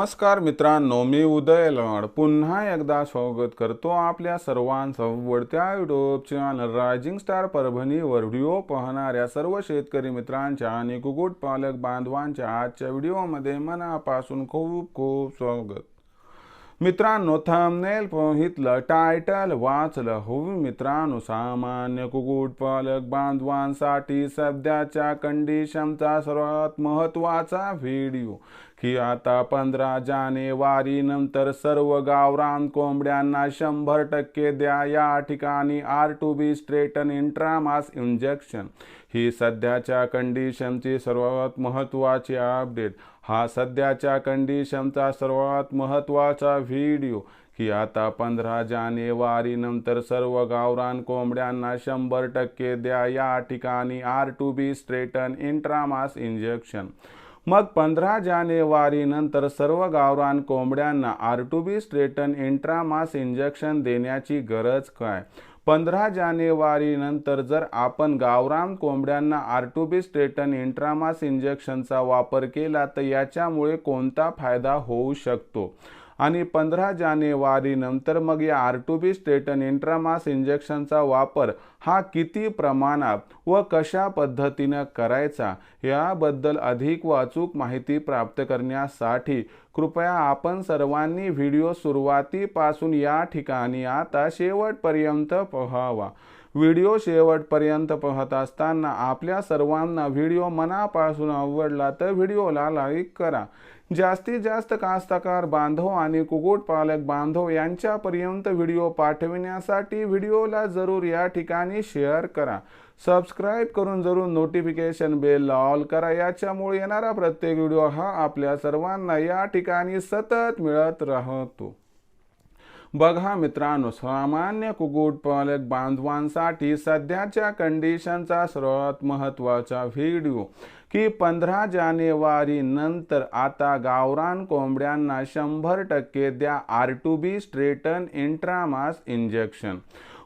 नमस्कार मित्रांनो मी उदय लवाड पुन्हा एकदा स्वागत करतो आपल्या सर्वांसवडत्या युट्यूब चॅनल रायझिंग स्टार परभणीवर. व्हिडिओ पाहणाऱ्या सर्व शेतकरी मित्रांच्या आणि कुक्कुटपालक बांधवांच्या आजच्या व्हिडिओमध्ये मनापासून खूप खूप स्वागत. मित्रांनो थंबनेल पोहितलं टायटल वाचलं. हो मित्रांनो सामान्य कुक्कुटपालक बांधवांसाठी सध्याच्या कंडिशनचा सर्वात महत्त्वाचा व्हिडिओ की आता पंधरा जानेवारी नंतर सर्व गावरान कोंबड्यांना शंभर टक्के द्या. या ठिकाणी R two B straighten इंट्रामास injection ही सध्याच्या कंडिशनची सर्वात महत्त्वाची अपडेट हा सध्याच्या कंडिशनचा सर्वात महत्त्वाचा व्हिडिओ की आता पंधरा जानेवारी नंतर सर्व गावरान कोंबड्यांना शंभर टक्के द्या या ठिकाणी R two B strain intramuscular injection मग पंधरा जानेवारी नंतर सर्व गावरान कोंबड्यांना R two B strain intramuscular injection देण्याची गरज काय? पंधरा जानेवारी नंतर जर आपण गावरान कोंबड्यांना आर टू बी इंट्रामास इंजेक्शनचा वापर केला तर याच्यामुळे कोणता फायदा होऊ शकतो? आणि पंधरा जानेवारीनंतर मग या R two B strain intramuscular इंजेक्शनचा वापर हा किती प्रमाणात व कशा पद्धतीनं करायचा याबद्दल अधिक व अचूक माहिती प्राप्त करण्यासाठी कृपया आपण सर्वांनी व्हिडिओ सुरुवातीपासून या ठिकाणी आता शेवटपर्यंत पहावा. व्हिडिओ शेवटपर्यंत पाहत असताना आपल्या सर्वांना व्हिडिओ मनापासून आवडला तर व्हिडिओला लाईक करा. जास्तीत जास्त कास्तकार बांधव आणि कुक्कुटपालक बांधव यांच्यापर्यंत व्हिडिओ पाठविण्यासाठी व्हिडिओला जरूर या ठिकाणी शेअर करा. सबस्क्राईब करून जरूर नोटिफिकेशन बेल ऑल करा. याच्यामुळे येणारा प्रत्येक व्हिडिओ हा आपल्या सर्वांना या ठिकाणी सतत मिळत राहतो. बघा मित्रांनो सामान्य कुक्कुटपालक बांधवांसाठी सध्याच्या कंडिशनचा सर्वात महत्त्वाचा व्हिडिओ. की पंधरा जानेवारी नंतर आता गावरान कोंबड्यांना शंभर टक्के द्या R two B straighten इंट्रामास injection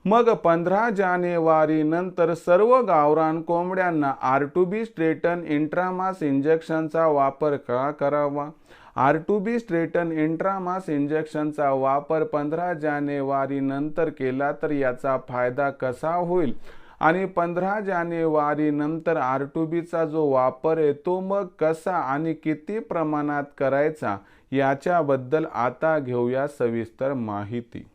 मग पंधरा जानेवारी नंतर सर्व गावरान कोंबड्यांना आर टू बी स्ट्रेटन इंट्रामास इंजेक्शनचा वापर का करावा? आर टू बी स्ट्रेटन इंट्रामास इंजेक्शनचा वापर पंधरा जानेवारी नंतर केला तर याचा फायदा कसा होईल? आणि पंधरा जानेवारी नंतर आर टू बीचा जो वापर आहे तो मग कसा आणि किती प्रमाणात करायचा याच्याबद्दल आता घेऊया सविस्तर माहिती.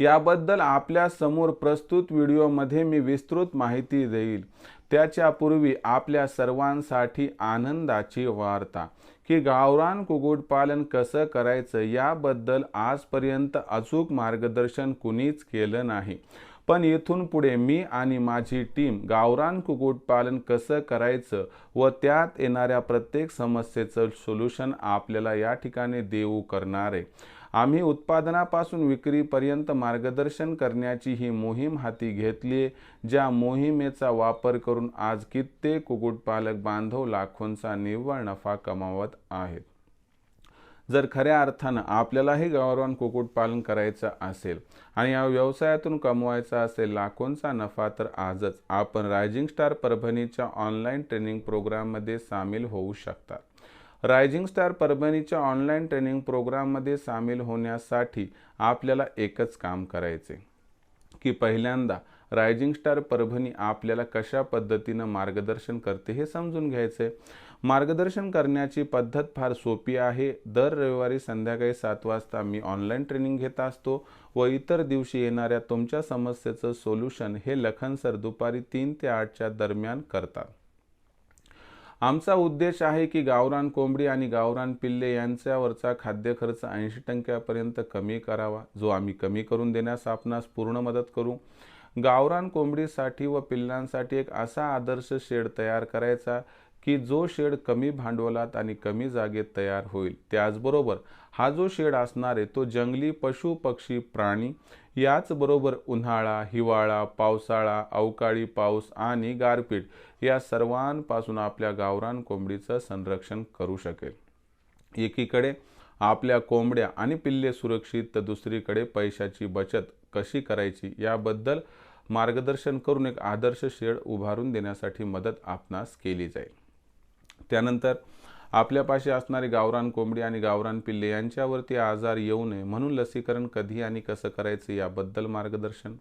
याबद्दल आपल्यासमोर प्रस्तुत व्हिडिओमध्ये मी विस्तृत माहिती देईल. त्याच्यापूर्वी आपल्या सर्वांसाठी आनंदाची वार्ता की गावरान कुक्कुटपालन कसं करायचं याबद्दल आजपर्यंत अचूक मार्गदर्शन कुणीच केलं नाही. पण इथून पुढे मी आणि माझी टीम गावरान कुक्कुटपालन कसं करायचं व त्यात येणाऱ्या प्रत्येक समस्येचं सोल्युशन आपल्याला या ठिकाणी देऊ करणार आहे. आम्ही उत्पादनापासून विक्रीपर्यंत मार्गदर्शन करण्याची ही मोहीम हाती घेतली ज्या मोहिमेचा वापर करून आज कित्येक कुक्कुटपालक बांधव लाखोंचा निव्वळ नफा कमावत आहेत. जर खऱ्या अर्थानं आपल्यालाही गावरान कुक्कुटपालन करायचं असेल आणि या व्यवसायातून कमवायचा असेल लाखोंचा नफा तर आजच आपण रायझिंग स्टार परभणीच्या ऑनलाईन ट्रेनिंग प्रोग्राममध्ये सामील होऊ शकता रायझिंग स्टार परभणीच्या ऑनलाईन ट्रेनिंग प्रोग्राममध्ये सामील होण्यासाठी आपल्याला एकच काम करायचे. की पहिल्यांदा रायझिंग स्टार परभणी आपल्याला कशा पद्धतीनं मार्गदर्शन करते हे समजून घ्यायचे. मार्गदर्शन करण्याची पद्धत फार सोपी आहे. दर रविवारी संध्याकाळी सात वाजता मी ऑनलाईन ट्रेनिंग घेत असतो व इतर दिवशी येणाऱ्या तुमच्या समस्येचं सोल्युशन हे लखन सर दुपारी तीन ते आठच्या दरम्यान करतात. आमचा उद्देश आहे की गावरान कोंबडी आणि गावरान पिल्ले यांच्यावरचा खाद्य खर्च ऐंशी टक्क्यापर्यंत कमी करावा जो आम्ही कमी करून देण्यास आपणास पूर्ण मदत करू. गावरान कोंबडीसाठी व पिल्लांसाठी एक असा आदर्श शेड तयार करायचा की जो शेड कमी भांडवलात आणि कमी जागेत तयार होईल. त्याचबरोबर हा जो शेड असणार आहे तो जंगली पशु पक्षी प्राणी याचबरोबर उन्हाळा हिवाळा पावसाळा अवकाळी पाऊस आणि गारपीट या सर्वांपासून आपल्या गावरान कोंबडीचं संरक्षण करू शकेल. एकीकडे आपल्या कोंबड्या आणि पिल्ले सुरक्षित तर दुसरीकडे पैशाची बचत कशी करायची याबद्दल मार्गदर्शन करून एक आदर्श शेड उभारून देण्यासाठी मदत आपणास केली जाईल. त्यानंतर आपल्यापाशी असणारी गावरान कोंबडी आणि गावरान पिल्ले यांच्यावरती आजार येऊ नये म्हणून लसीकरण कधी आणि कसं करायचं याबद्दल मार्गदर्शन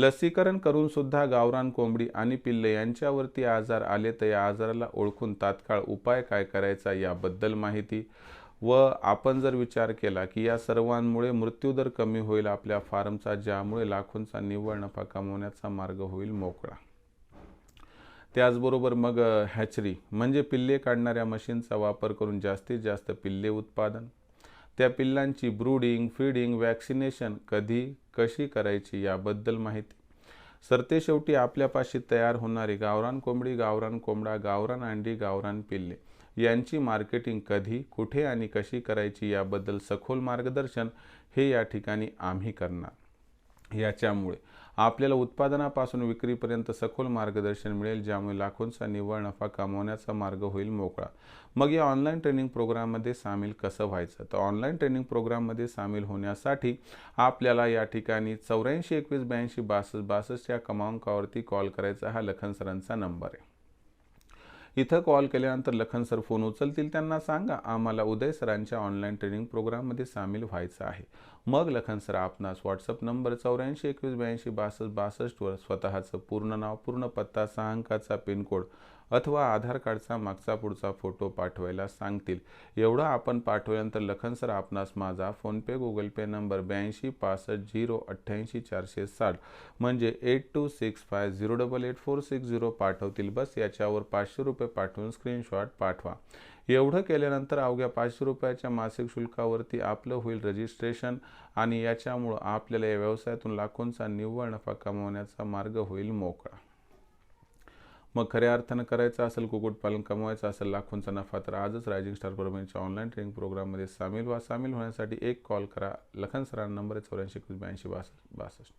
लसीकरण करून सुद्धा गावरान कोंबडी आणि पिल्ले यांच्यावरती आजार आले तर या आजाराला ओळखून तात्काळ उपाय काय करायचा याबद्दल माहिती व आपण जर विचार केला की या सर्वांमुळे मृत्यूदर कमी होईल आपल्या फार्मचा ज्यामुळे लाखोंचा निव्वळ नफा कमवण्याचा मार्ग होईल मोकळा. त्याचबरोबर मग हॅचरी म्हणजे पिल्ले काढणाऱ्या मशीनचा वापर करून जास्तीत जास्त पिल्ले उत्पादन. त्या पिल्लांची ब्रूडिंग फीडिंग वॅक्सिनेशन कधी कशी करायची याबद्दल माहिती. सरते शेवटी आपल्यापाशी तयार होणारी गावरान कोंबडी गावरान कोंबडा गावरान अंडी गावरान पिल्ले यांची मार्केटिंग कधी कुठे आणि कशी करायची याबद्दल सखोल मार्गदर्शन हे या ठिकाणी आम्ही करणार. याच्यामुळे आपल्याला उत्पादनापासून विक्रीपर्यंत सखोल मार्गदर्शन मिळेल ज्यामुळे लाखोंचा निव्वळ नफा कमवण्याचा मार्ग होईल मोकळा. मग या ऑनलाईन ट्रेनिंग प्रोग्राममध्ये सामील कसं व्हायचं? तर ऑनलाईन ट्रेनिंग प्रोग्राममध्ये सामील होण्यासाठी आपल्याला या ठिकाणी चौऱ्याऐंशी एकवीस ब्याऐंशी बासष्ट बासष्ट या क्रमांकावरती कॉल करायचा हा लखन सरांचा नंबर आहे. इथं कॉल केल्यानंतर लखन सर फोन उचलतील. त्यांना सांगा आम्हाला उदय सरांच्या ऑनलाईन ट्रेनिंग प्रोग्राममध्ये सामील व्हायचं आहे. मग लखन सर आपणास व्हॉट्सअप नंबर चौऱ्याऐंशी एकवीस ब्याऐंशी बासष्ट बासष्टवर स्वतःचं पूर्ण नाव पूर्ण पत्ता सहा अंकाचा पिनकोड अथवा आधार कार्डचा मागचा पुढचा फोटो पाठवायला सांगतील. एवढं आपण पाठवल्यानंतर लखन सर आपणास माझा फोनपे गुगल पे नंबर ब्याऐंशी पासष्ट झिरो अठ्ठ्याऐंशी चारशे साठ म्हणजे eight two six five zero double eight four six zero पाठवतील. बस याच्यावर पाचशे रुपये पाठवून स्क्रीनशॉट पाठवा. एवढं केल्यानंतर अवघ्या पाचशे रुपयाच्या मासिक शुल्कावरती आपलं होईल रजिस्ट्रेशन आणि याच्यामुळं आपल्याला या व्यवसायातून लाखोंचा निव्वळ नफा कमावण्याचा मार्ग होईल मोकळा. मग खऱ्या अर्थानं करायचं असेल कुक्कुटपालन कमवायचं असेल लाखोंचा नफा तर आजच रायझिंग स्टार परभणीच्या ऑनलाईन ट्रेनिंग प्रोग्राममध्ये सामील व्हा. सामील होण्यासाठी एक कॉल करा. लखन सरांना नंबर आहे चौऱ्याऐंशी एकवीस ब्याऐंशी बासष्ट बासष्ट.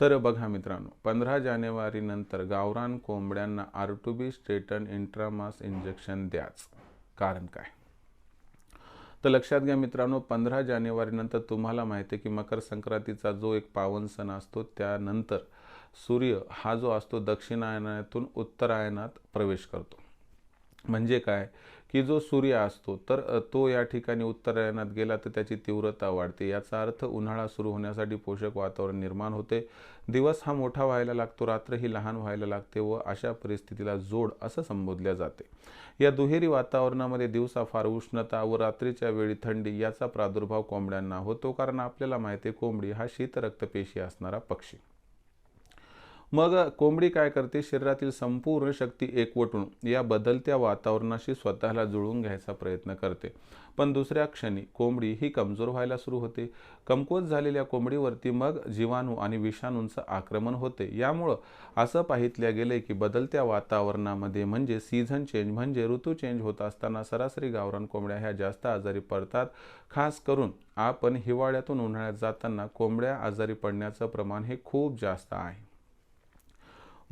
तर बघा मित्रांनो पंधरा जानेवारीनंतर गावरान कोंबड्यांना R two B strain intramuscular injection द्याच. कारण काय? तर लक्षात घ्या मित्रांनो पंधरा जानेवारीनंतर तुम्हाला माहिती आहे की मकर संक्रांतीचा जो एक पावन सण असतो त्यानंतर सूर्य हा जो असतो दक्षिणायनातून उत्तरायणात प्रवेश करतो. म्हणजे काय? की जो सूर्य असतो तर तो या ठिकाणी उत्तरायणात गेला तर त्याची तीव्रता वाढते. याचा अर्थ उन्हाळा सुरू होण्यासाठी पोषक वातावरण निर्माण होते. दिवस हा मोठा व्हायला लागतो रात्र ही लहान व्हायला लागते व अशा परिस्थितीला जोड असं संबोधल्या जाते. या दुहेरी वातावरणामध्ये दिवसा फार उष्णता व रात्रीच्या वेळी थंडी याचा प्रादुर्भाव कोंबड्यांना होतो कारण आपल्याला माहिती आहे कोंबडी हा शीतरक्तपेशी असणारा पक्षी. मग कोंबडी काय करते? शरीरातील संपूर्ण शक्ती एकवटून या बदलत्या वातावरणाशी स्वतःला जुळवून घ्यायचा प्रयत्न करते. पण दुसऱ्या क्षणी कोंबडी ही कमजोर व्हायला सुरू होते. कमकुवत झालेल्या कोंबडीवरती मग जीवाणू आणि विषाणूंचं आक्रमण होते. यामुळं असं पाहितल्या गेलंय की बदलत्या वातावरणामध्ये म्हणजे सीझन चेंज म्हणजे ऋतू चेंज होत असताना सरासरी गावरान कोंबड्या ह्या जास्त आजारी पडतात. खास करून आपण हिवाळ्यातून उन्हाळ्यात जाताना कोंबड्या आजारी पडण्याचं प्रमाण हे खूप जास्त आहे.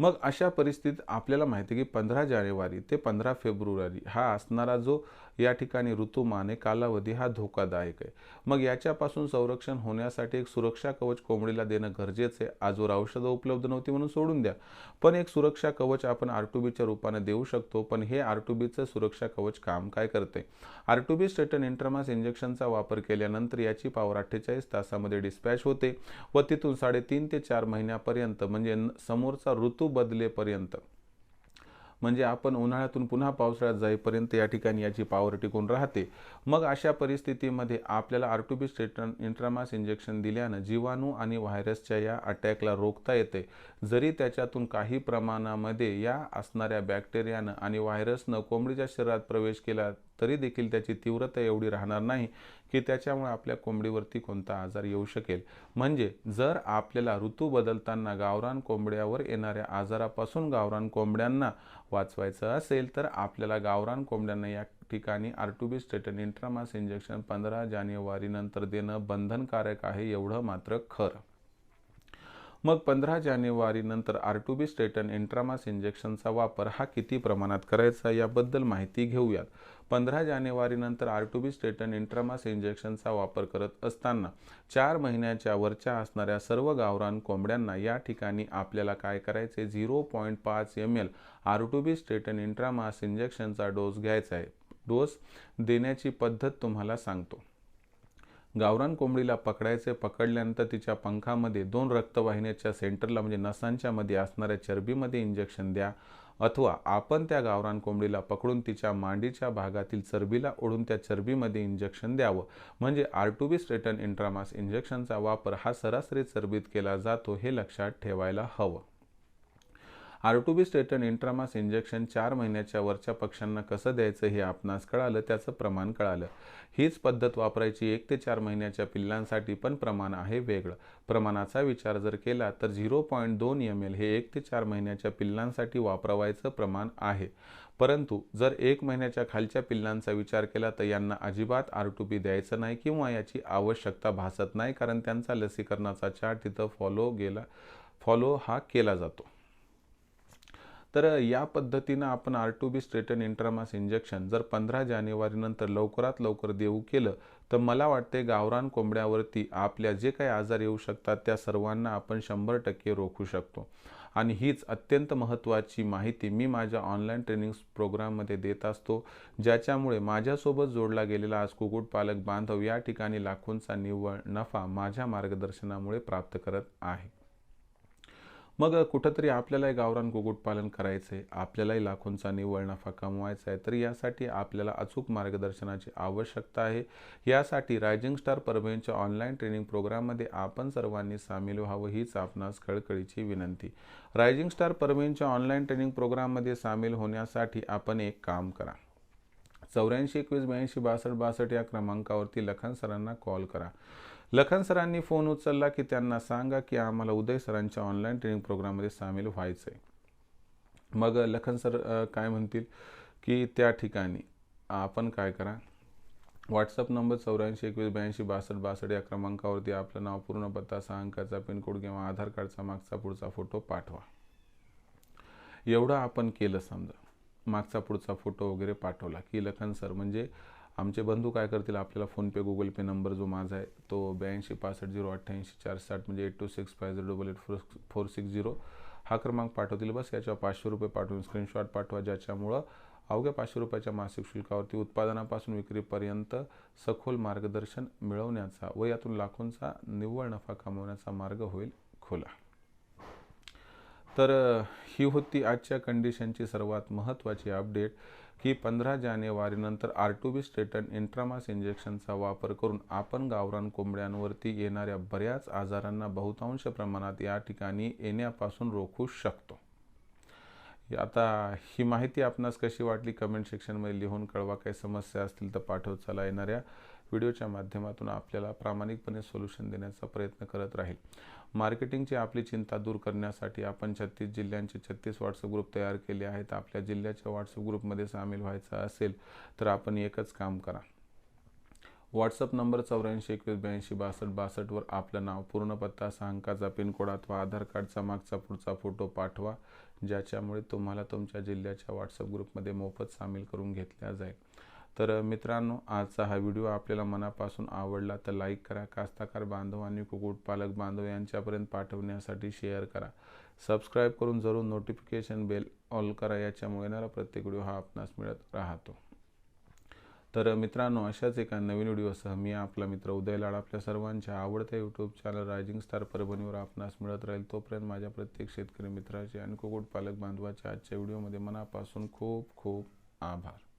मग अशा परिस्थितीत आपल्याला माहिती आहे की पंधरा जानेवारी ते पंधरा फेब्रुवारी हा असणारा जो या ठिकाणी ऋतुमान कालावधी हा धोकादायक आहे. मग याच्यापासून संरक्षण होण्यासाठी एक सुरक्षा कवच कोंबडीला देणं गरजेचं आहे. आजवर औषधं उपलब्ध नव्हती म्हणून सोडून द्या. पण एक सुरक्षा कवच आपण आर टू बीच्या रूपाने देऊ शकतो. पण हे आर टू बीचं सुरक्षा कवच काम काय करते? आर टू बी स्टेटन इंटरमास इंजेक्शनचा वापर केल्यानंतर याची पावर अठ्ठेचाळीस तासामध्ये डिस्पॅच होते व तिथून साडेतीन ते चार महिन्यापर्यंत म्हणजे समोरचा ऋतू बदलेपर्यंत. म्हणजे आपण उन्हाळ्यातून पुन्हा पावसाळ्यात जाईपर्यंत या ठिकाणी याची पावर टिकून राहते. मग अशा परिस्थितीमध्ये आपल्याला R two B intramuscular injection दिल्यानं जीवाणू आणि व्हायरसच्या या अटॅकला रोखता येते. जरी त्याच्यातून काही प्रमाणामध्ये या असणाऱ्या बॅक्टेरियानं आणि व्हायरसनं कोंबडीच्या शरीरात प्रवेश केला तरी देखील त्याची तीव्रता एवढी राहणार नाही की त्याच्यामुळे आपल्या कोंबडीवरती कोणता आजार येऊ शकेल. म्हणजे जर आपल्याला ऋतू बदलताना गावरान कोंबड्यावर येणाऱ्या आजारापासून गावरान कोंबड्यांना वाचवायचं असेल तर आपल्याला गावरान कोंबड्यांना या ठिकाणी R two B strain intramuscular injection पंधरा जानेवारीनंतर देणं बंधनकारक आहे एवढं मात्र खरं. मग पंधरा जानेवारीनंतर आर टू बी स्टेटन इंट्रामास इंजेक्शनचा वापर हा किती प्रमाणात करायचा याबद्दल माहिती घेऊयात. पंधरा जानेवारीनंतर आर टू बी स्टेटन इंट्रामास इंजेक्शनचा वापर करत असताना चार महिन्याच्या वरच्या असणाऱ्या सर्व गावरान कोंबड्यांना या ठिकाणी आपल्याला काय करायचे? झिरो पॉईंट पाच M L R two B strain intramuscular इंजेक्शनचा डोस घ्यायचा आहे. डोस देण्याची पद्धत तुम्हाला सांगतो. गावरान कोंबडीला पकडायचे पकडल्यानंतर तिच्या पंखामध्ये दोन रक्तवाहिन्याच्या सेंटरला म्हणजे नसांच्या मध्ये असणाऱ्या चरबीमध्ये इंजेक्शन द्या अथवा आपण त्या गावरान कोंबडीला पकडून तिच्या मांडीच्या भागातील चरबीला ओढून त्या चरबीमध्ये इंजेक्शन द्यावं. म्हणजे आर टू बी स्ट्रेटन इंट्रामास इंजेक्शनचा वापर हा सरासरी चरबीत केला जातो हे लक्षात ठेवायला हवं. R two B strain intramuscular injection चार महिन्याच्या वरच्या पक्ष्यांना कसं द्यायचं हे आपणास कळालं त्याचं प्रमाण कळालं. हीच पद्धत वापरायची एक ते चार महिन्याच्या पिल्लांसाठी पण प्रमाण आहे वेगळं. प्रमाणाचा विचार जर केला तर झिरो पॉईंट दोन एम एल हे एक ते चार महिन्याच्या पिल्लांसाठी वापरावायचं प्रमाण आहे. परंतु जर एक महिन्याच्या खालच्या पिल्लांचा विचार केला तर यांना अजिबात आर टू बी द्यायचं नाही किंवा याची आवश्यकता भासत नाही कारण त्यांचा लसीकरणाचा चार्ट तिथं फॉलो गेला फॉलो हा केला जातो. तर या पद्धतीनं आपण R two B strain intramuscular injection जर पंधरा जानेवारीनंतर लवकरात लवकर देऊ केलं तर मला वाटते गावरान कोंबड्यावरती आपल्या जे काही आजार येऊ शकतात त्या सर्वांना आपण शंभर टक्के रोखू शकतो. आणि हीच अत्यंत महत्त्वाची माहिती मी माझ्या ऑनलाईन ट्रेनिंग प्रोग्राममध्ये देत असतो ज्याच्यामुळे माझ्यासोबत जोडला गेलेला आज कुक्कुटपालक बांधव या ठिकाणी लाखोंचा निव्वळ नफा माझ्या मार्गदर्शनामुळे प्राप्त करत आहे. मग कुठंतरी आपल्यालाही गावरान कुक्कुटपालन करायचं आहे आपल्यालाही लाखोंचा निव्वळ नफा कमवायचा आहे तर यासाठी आपल्याला अचूक मार्गदर्शनाची आवश्यकता आहे. यासाठी रायझिंग स्टार परभणीच्या ऑनलाईन ट्रेनिंग प्रोग्राममध्ये आपण सर्वांनी सामील व्हावं हीच आपणास कळकळीची विनंती. रायझिंग स्टार परभणीच्या ऑनलाईन ट्रेनिंग प्रोग्राममध्ये सामील होण्यासाठी आपण एक काम करा. चौऱ्याऐंशी एकवीस ब्याऐंशी बासष्ट बासष्ट या क्रमांकावरती लखन सरांना कॉल करा. लखन सरांनी फोन उचलला की त्यांना सांगा की आम्हाला उदय सरांच्या ऑनलाईन ट्रेनिंग प्रोग्राममध्ये सामील व्हायचं आहे मग लखन सर काय म्हणतील? की त्या ठिकाणी आपण काय करा? व्हॉट्सअप नंबर चौऱ्याऐंशी एकवीस ब्याऐंशी बासष्ट बासष्ट या क्रमांकावरती आपलं नाव पूर्ण पत्ता सहा अंकाचा पिनकोड किंवा आधार कार्डचा मागचा पुढचा फोटो पाठवा. एवढं आपण केलं समजा. मागचा पुढचा फोटो वगैरे पाठवला की लखन सर म्हणजे आमचे बंधू काय करतील आपल्याला फोनपे गुगल पे नंबर जो माझा आहे तो ब्याऐंशी पासष्ट झिरो अठ्ठ्याऐंशी चार साठ म्हणजे eight two six five zero double eight four four six zero हा क्रमांक पाठवतील. बस याच्यावर पाचशे रुपये पाठवून स्क्रीनशॉट पाठवा ज्याच्यामुळं अवघ्या पाचशे रुपयाच्या मासिक शुल्कावरती उत्पादनापासून विक्रीपर्यंत सखोल मार्गदर्शन मिळवण्याचा व यातून लाखोंचा निव्वळ नफा कमवण्याचा मार्ग होईल. खुला! तर ही होती आजच्या कंडिशनची सर्वात महत्त्वाची अपडेट की पंधरा जानेवारीनंतर R two B strain intramuscular इंजेक्शनचा वापर करून आपण गावरान कोंबड्यांवरती येणाऱ्या बऱ्याच आजारांना बहुतांश प्रमाणात या ठिकाणी येण्यापासून रोखू शकतो. आता ही माहिती आपणास कशी वाटली कमेंट सेक्शनमध्ये लिहून कळवा. काही समस्या असतील तर पाठवत चला येणाऱ्या व्हिडिओच्या माध्यमातून आपल्याला प्रामाणिकपणे सोल्युशन देण्याचा प्रयत्न करत राहील. मार्केटिंगची आपली चिंता दूर करण्यासाठी आपण छत्तीस जिल्ह्यांचे छत्तीस व्हॉट्सअप ग्रुप तयार केले आहेत. आपल्या जिल्ह्याच्या व्हॉट्सअप ग्रुपमध्ये सामील व्हायचं असेल तर आपण एकच काम करा. व्हॉट्सअप नंबर चौऱ्याऐंशी एकवीस ब्याऐंशी बासष्ट बासष्टवर आपलं नाव पूर्ण पत्ता सहा अंकाचा पिनकोड अथवा आधार कार्डचा मागचा पुढचा फोटो पाठवा ज्याच्यामुळे तुम्हाला तुमच्या जिल्ह्याच्या व्हॉट्सअप ग्रुपमध्ये मोफत सामील करून घेतल्या जाईल. तर मित्रांनो आजचा हा व्हिडिओ आपल्याला मनापासून आवडला तर लाईक करा कास्ताकार बांधव आणि कुक्कुटपालक बांधव यांच्यापर्यंत पाठवण्यासाठी शेअर करा. सबस्क्राईब करून जरूर नोटिफिकेशन बेल ऑल करा याच्यामुळे येणारा प्रत्येक व्हिडिओ हा आपणास मिळत राहतो. तर मित्रांनो अशाच एका नवीन व्हिडिओसह मी आपला मित्र उदय लाड आपल्या सर्वांच्या आवडत्या यूट्यूब चॅनल रायझिंग स्टार परभणीवर आपणास मिळत राहील. तोपर्यंत माझ्या प्रत्येक शेतकरी मित्राचे आणि कुक्कुटपालक बांधवाच्या आजच्या व्हिडिओमध्ये मनापासून खूप खूप आभार.